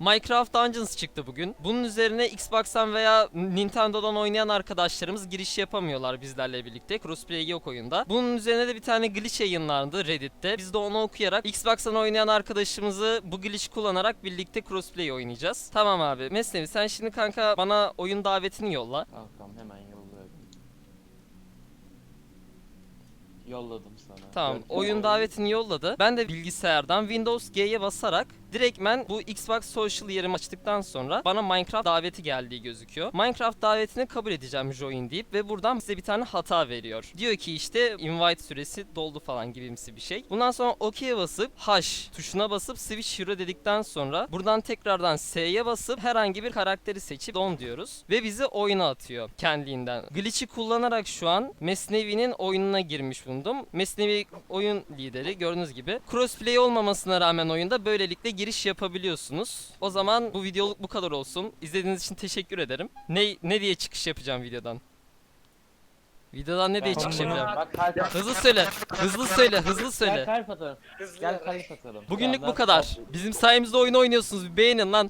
Minecraft Dungeons çıktı bugün. Bunun üzerine Xbox'tan veya Nintendo'dan oynayan arkadaşlarımız giriş yapamıyorlar bizlerle birlikte. Crossplay yok oyunda. Bunun üzerine de bir tane glitch yayınlandı Reddit'te. Biz de onu okuyarak Xbox'tan oynayan arkadaşımızı bu glitch kullanarak birlikte crossplay oynayacağız. Tamam abi. Mesnevi sen şimdi kanka bana oyun davetini yolla. Kankam hemen yolluyorum. Yolladım sana. Tamam Dört oyun davetini yolladı. Ben de bilgisayardan Windows G'ye basarak direktmen bu Xbox Social yerimi açtıktan sonra bana Minecraft daveti geldiği gözüküyor. Minecraft davetini kabul edeceğim join deyip ve buradan size bir tane hata veriyor. Diyor ki işte invite süresi doldu falan gibimsi bir şey. Bundan sonra OK'ye basıp H tuşuna basıp switch hero dedikten sonra buradan tekrardan S'ye basıp herhangi bir karakteri seçip don diyoruz. Ve bizi oyuna atıyor kendiliğinden. Glitch'i kullanarak şu an Mesnevi'nin oyununa girmiş bulundum. Mesnevi oyun lideri gördüğünüz gibi. Crossplay olmamasına rağmen oyunda böylelikle giriş yapabiliyorsunuz. O zaman bu videoluk bu kadar olsun. İzlediğiniz için teşekkür ederim. Ne ne diye çıkış yapacağım videodan? Videodan ne diye çıkış yapacağım? Bak kalp Hızlı söyle. Hızlı söyle. Hızlı Gel söyle. kalp atalım. Gel kalp atalım. Bugünlük bu kadar. Bizim sayemizde oyun oynuyorsunuz. Bir beğenin lan.